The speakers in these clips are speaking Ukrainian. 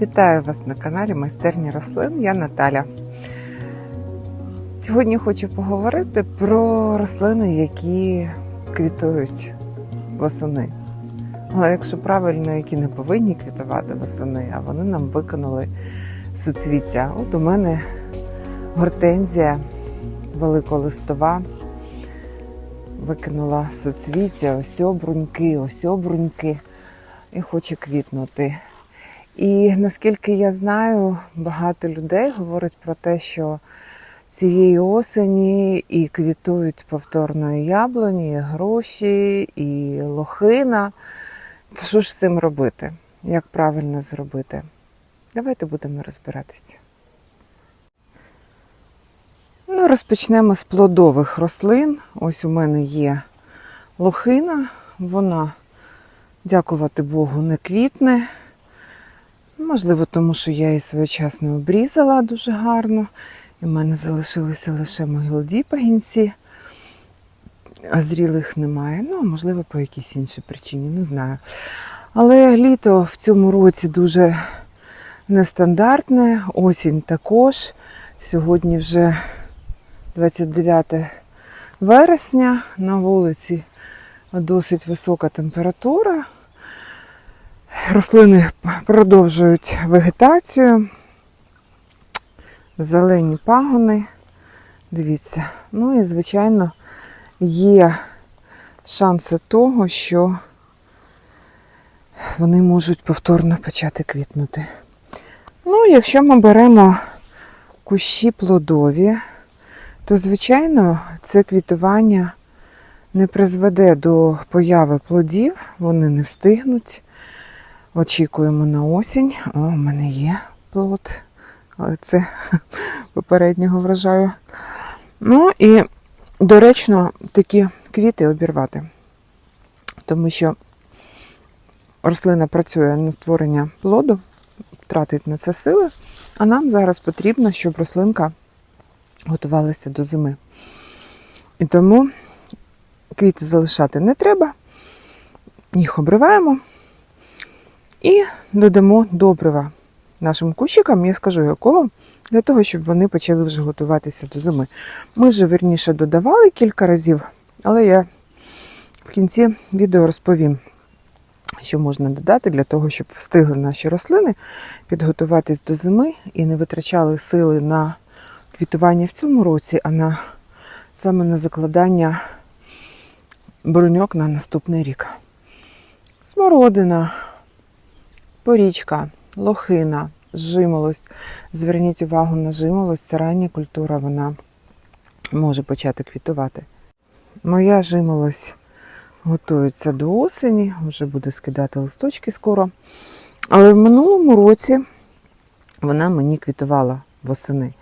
Вітаю вас на каналі Майстерні рослин. Я Наталя. Сьогодні хочу поговорити про рослини, які квітують восени. Але якщо правильно, які не повинні квітувати восени, а вони нам виконали суцвіття. От у мене гортензія великолистова викинула суцвіття, ось обруньки, ось обруньки і хоче квітнути. І наскільки я знаю, багато людей говорять про те, що цієї осені і квітують повторно і яблуні, і гроші, і лохина. То що ж з цим робити? Як правильно зробити? Давайте будемо розбиратися. Ну, розпочнемо з плодових рослин. Ось у мене є лохина, вона, дякувати Богу, не квітне. Можливо, тому що я її своєчасно обрізала дуже гарно. І в мене залишилися лише молоді пагінці, а зрілих немає. Ну, а можливо, по якійсь іншій причині, не знаю. Але літо в цьому році дуже нестандартне, осінь також. Сьогодні вже 29 вересня, на вулиці досить висока температура. Рослини продовжують вегетацію, зелені пагони. Дивіться. Ну і, звичайно, є шанси того, що вони можуть повторно почати квітнути. Ну, якщо ми беремо кущі плодові, то, звичайно, це квітування не призведе до появи плодів, вони не встигнуть. Очікуємо на осінь. О, у мене є плод, але це попереднього врожаю. Ну і доречно такі квіти обірвати, тому що рослина працює на створення плоду, тратить на це сили, а нам зараз потрібно, щоб рослинка готувалася до зими. І тому квіти залишати не треба, їх обриваємо. І додамо добрива нашим кущикам, я скажу якого, для того, щоб вони почали вже готуватися до зими. Ми вже верніше додавали кілька разів, але я в кінці відео розповім, що можна додати для того, щоб встигли наші рослини підготуватись до зими і не витрачали сили на квітування в цьому році, а на саме на закладання броньок на наступний рік. Смородина порічка, лохина, жимолость. Зверніть увагу на жимолость, це рання культура, вона може почати квітувати. Моя жимолость готується до осені, вже буде скидати листочки скоро. Але в минулому році вона мені квітувала восени.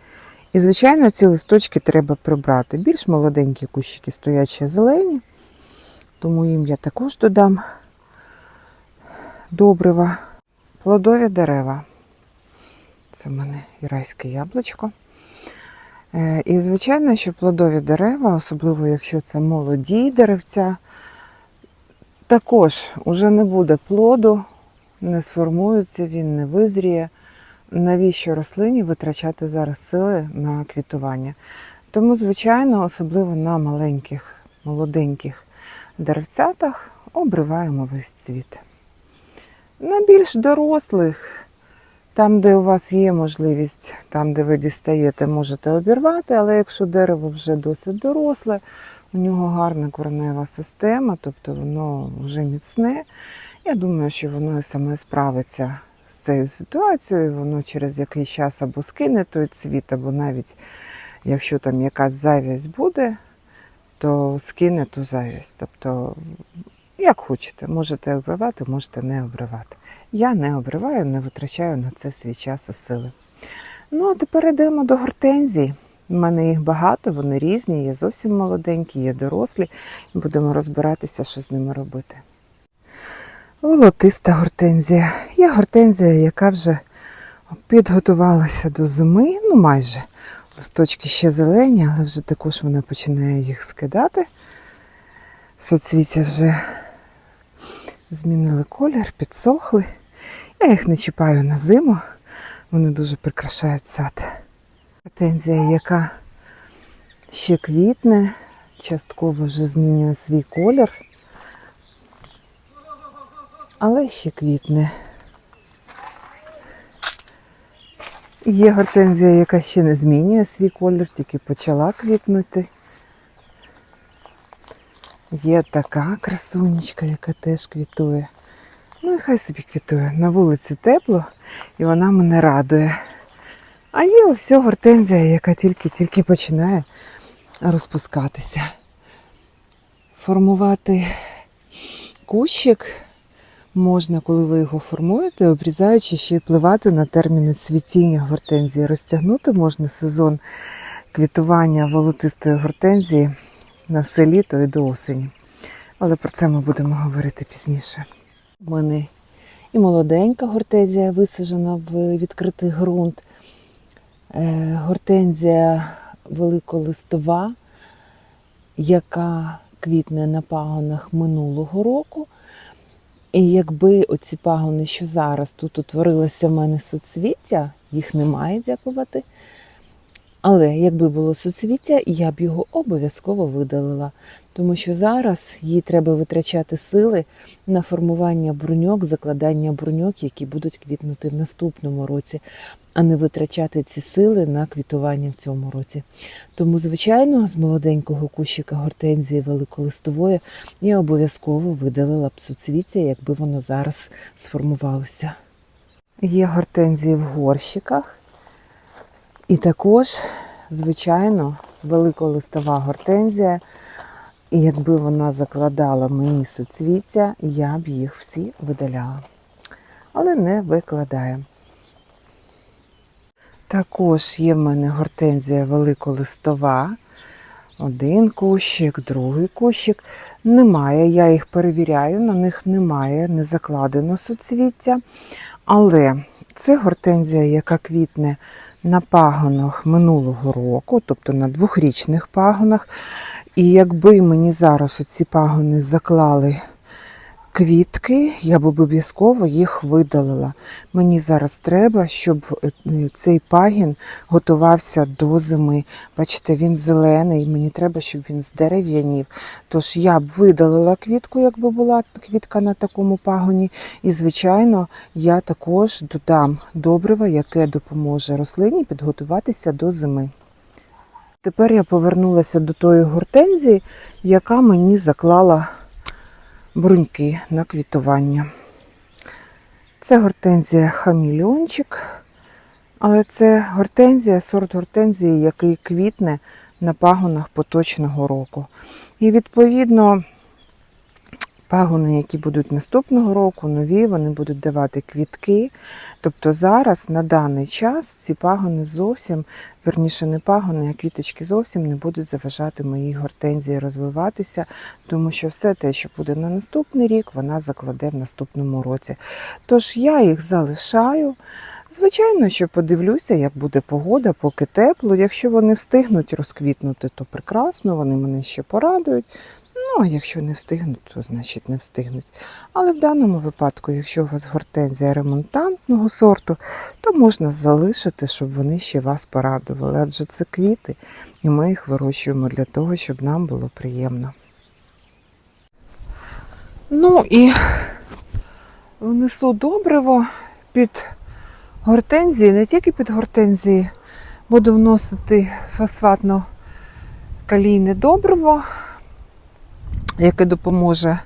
І, звичайно, ці листочки треба прибрати. Більш молоденькі кущики стоять ще зелені, тому їм я також додам добрива. Плодові дерева. Це в мене ірайське яблучко. Е, І, звичайно, що плодові дерева, особливо якщо це молоді деревця, також уже не буде плоду, не сформується він, не визріє. Навіщо рослині витрачати зараз сили на квітування? Тому, звичайно, особливо на маленьких, молоденьких деревцятах обриваємо весь цвіт. На більш дорослих, там, де у вас є можливість, там, де ви дістаєте, можете обірвати, але якщо дерево вже досить доросле, у нього гарна коренева система, тобто воно вже міцне, я думаю, що воно і саме справиться з цією ситуацією, воно через якийсь час або скине той цвіт, або навіть якщо там якась зайвість буде, то скине ту зайвість. Тобто як хочете, можете обривати, можете не обривати. Я не обриваю, не витрачаю на це свій час і сили. Ну, а тепер йдемо до гортензій. У мене їх багато, вони різні, є зовсім молоденькі, є дорослі. Будемо розбиратися, що з ними робити. Волотиста гортензія. Є гортензія, яка вже підготувалася до зими, ну майже. Листочки ще зелені, але вже також вона починає їх скидати. Соцвіття вже змінили колір, підсохли. Я їх не чіпаю на зиму, вони дуже прикрашають сад. Гортензія, яка ще квітне, частково вже змінює свій колір, але ще квітне. Є гортензія, яка ще не змінює свій колір, тільки почала квітнути. Є така красунечка, яка теж квітує. Ну і хай собі квітує. На вулиці тепло і вона мене радує. А є ось гортензія, яка тільки-тільки починає розпускатися. Формувати кущик можна, коли ви його формуєте, обрізаючи ще й впливати на терміни цвітіння гортензії. Розтягнути можна сезон квітування волотистої гортензії на все літо і до осені. Але про це ми будемо говорити пізніше. У мене і молоденька гортензія висаджена в відкритий ґрунт. Е, Гортензія великолистова, яка квітне на пагонах минулого року. І якби оці пагони, що зараз тут утворилося в мене суцвіття, їх немає, дякувати. Але якби було суцвіття, я б його обов'язково видалила, тому що зараз їй треба витрачати сили на формування бруньок, закладання бруньок, які будуть квітнути в наступному році, а не витрачати ці сили на квітування в цьому році. Тому, звичайно, з молоденького кущика гортензії великолистової я обов'язково видалила б суцвіття, якби воно зараз сформувалося. Є гортензії в горщиках. І також, звичайно, великолистова гортензія. І якби вона закладала мені суцвіття, я б їх всі видаляла. Але не викладає. Також є в мене гортензія великолистова. Один кущик, другий кущик. Немає, я їх перевіряю, на них немає, не закладено суцвіття. Але це гортензія, яка квітне на пагонах минулого року, тобто на двохрічних пагонах. І якби мені зараз оці пагони заклали квітки, я б обов'язково їх видалила. Мені зараз треба, щоб е, цей пагін готувався до зими. Бачите, він зелений, мені треба, щоб він здерев'янів. Тож я б видалила квітку, якби була квітка на такому пагоні. І, звичайно, я також додам добрива, яке допоможе рослині підготуватися до зими. Тепер я повернулася до тої гортензії, яка мені заклала бруньки на квітування. Це гортензія хамільончик, але це гортензія, сорт гортензії, який квітне на пагонах поточного року. І відповідно пагони, які будуть наступного року, нові, вони будуть давати квітки. Тобто зараз, на даний час, ці пагони зовсім, верніше не пагони, а квіточки зовсім не будуть заважати моїй гортензії розвиватися, тому що все те, що буде на наступний рік, вона закладе в наступному році. Тож я їх залишаю. Звичайно, що подивлюся, як буде погода, поки тепло. Якщо вони встигнуть розквітнути, то прекрасно, вони мене ще порадують. Ну, а якщо не встигнуть, то значить не встигнуть. Але в даному випадку, якщо у вас гортензія ремонтантного сорту, то можна залишити, щоб вони ще вас порадували. Адже це квіти, і ми їх вирощуємо для того, щоб нам було приємно. Ну і внесу добриво під гортензії, не тільки під гортензії, буду вносити фосфатно-калійне добриво, яке допоможе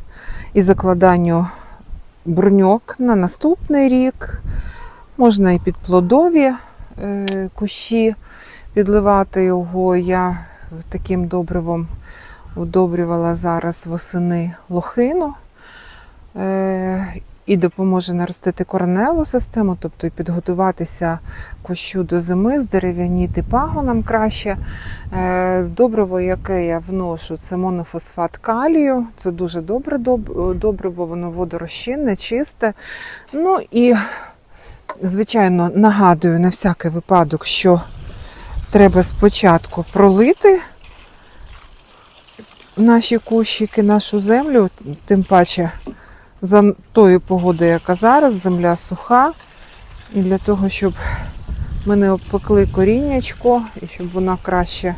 і закладанню бруньок на наступний рік. Можна і під плодові е, кущі підливати його. Я таким добривом удобрювала зараз восени лохину. І допоможе наростити кореневу систему, тобто і підготуватися кущу до зими, здерев'яніти пагонам краще. Е, Добриво, яке я вношу, це монофосфат калію. Це дуже добре доб- добриво, воно водорозчинне, чисте. Ну і, звичайно, нагадую на всякий випадок, що треба спочатку пролити наші кущики, нашу землю, тим паче за тої погоди, яка зараз, земля суха. І для того, щоб ми не обпекли коріннячко і щоб вона краще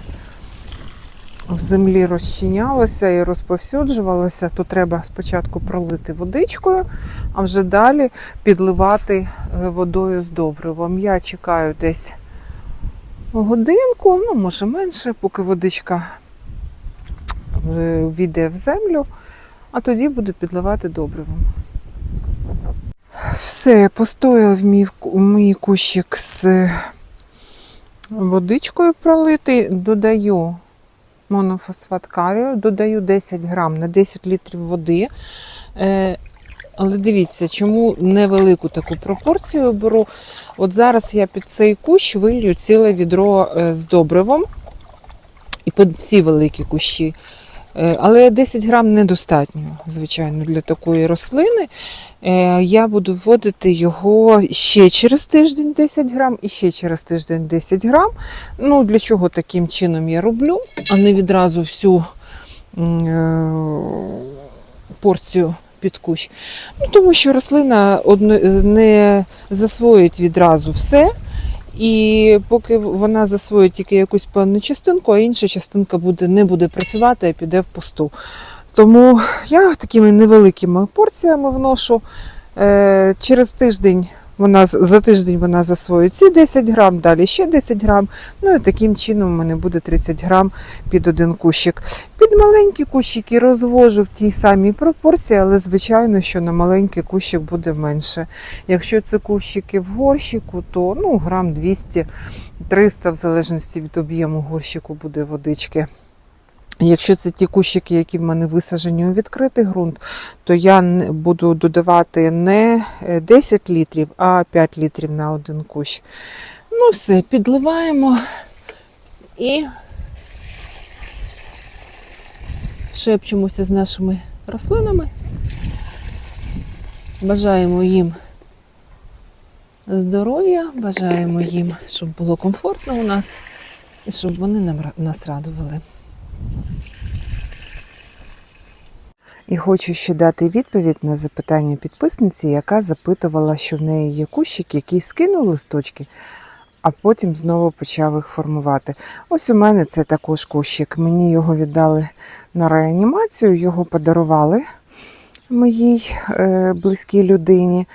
в землі розчинялося і розповсюджувалося, то треба спочатку пролити водичкою, а вже далі підливати е, водою з добривом. Я чекаю десь годинку, ну може менше, поки водичка е, війде в землю, а тоді буду підливати добривом. Все, постояв мій, мій кущик з водичкою пролитий, додаю монофосфат калію, додаю 10 грам на 10 літрів води. Е, але дивіться, чому невелику таку пропорцію беру. От зараз я під цей кущ вилью ціле відро е, з добривом і під всі великі кущі. Е, Але 10 грам недостатньо, звичайно, для такої рослини. Е, Я буду вводити його ще через тиждень 10 грам і ще через тиждень 10 грам. Ну, для чого таким чином я роблю, а не відразу всю е, порцію під кущ. Ну, тому що рослина не засвоїть відразу все. І поки вона засвоїть тільки якусь певну частинку, а інша частинка буде, не буде працювати, а піде в пусту. Тому я такими невеликими порціями вношу. Е, через тиждень вона за тиждень вона засвоїть ці 10 грам, далі ще 10 грам. Ну і таким чином у мене буде 30 грам під один кущик. Під маленькі кущики розвожу в тій самій пропорції, але звичайно, що на маленький кущик буде менше. Якщо це кущики в горщику, то ну, грам 200-300, в залежності від об'єму горщику буде водички. Якщо це ті кущики, які в мене висаджені у відкритий ґрунт, то я буду додавати не е, 10 літрів, а 5 літрів на один кущ. Ну все, підливаємо і шепчемося з нашими рослинами. Бажаємо їм здоров'я, бажаємо їм, щоб було комфортно у нас і щоб вони нас радували. І хочу ще дати відповідь на запитання підписниці, яка запитувала, що в неї є кущик, який скинув листочки, а потім знову почав їх формувати. Ось у мене це також кущик. Мені його віддали на реанімацію, його подарували моїй е, близькій людині,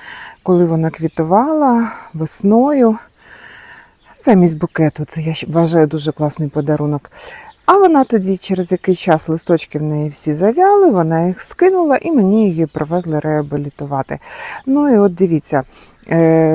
коли вона квітувала весною. Замість букету, це я вважаю дуже класний подарунок. А вона тоді через який час листочки в неї всі завяли, вона їх скинула і мені її привезли реабілітувати. Ну і от дивіться,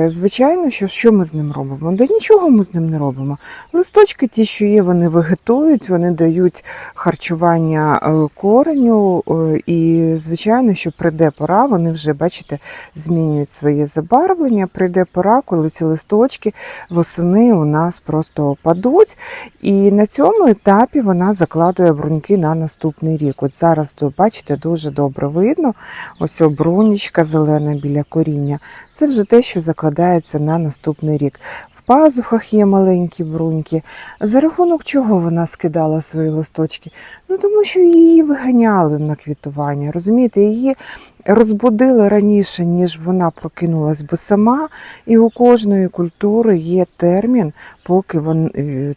звичайно, що, що ми з ним робимо? Да нічого ми з ним не робимо. Листочки, ті, що є, вони вегетують, вони дають харчування е, кореню, е, і, звичайно, що прийде пора, вони вже, бачите, змінюють своє забарвлення. Прийде пора, коли ці листочки восени у нас просто опадуть. І на цьому етапі вона закладує бруньки на наступний рік. От зараз, то, бачите, дуже добре видно. Ось о, брунічка зелена біля коріння. Це вже те, що закладається на наступний рік. В пазухах є маленькі бруньки. За рахунок чого вона скидала свої листочки? Ну тому що її виганяли на квітування. Розумієте, її розбудили раніше, ніж вона прокинулась би сама. І у кожної культури є термін, поки він, е,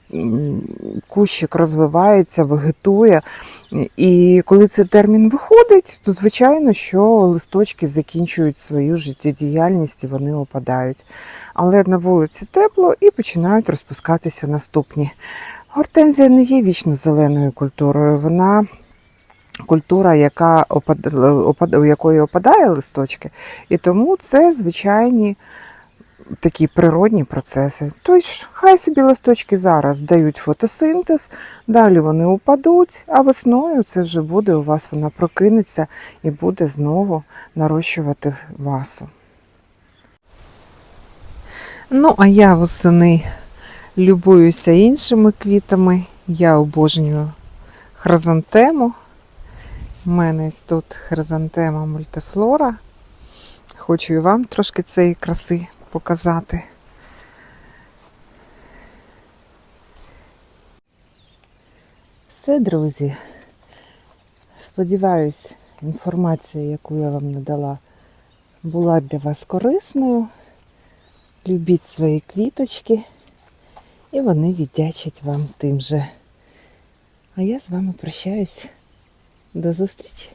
кущик розвивається, вегетує. І коли цей термін виходить, то звичайно, що листочки закінчують свою життєдіяльність і вони опадають. Але на вулиці тепло і починають розпускатися наступні. Гортензія не є вічно зеленою культурою. Вона культура, яка у якої опадає листочки, і тому це звичайні такі природні процеси. Тож, хай собі листочки зараз дають фотосинтез, далі вони упадуть, а весною це вже буде у вас, вона прокинеться і буде знову нарощувати васу. Ну, а я восени любуюся іншими квітами. Я обожнюю хризантему. У мене ось тут хризантема мультифлора. Хочу і вам трошки цієї краси показати. Все, друзі. Сподіваюсь, інформація, яку я вам надала, була для вас корисною. Любіть свої квіточки, і вони віддячать вам тим же. А я з вами прощаюсь. До зустрічі!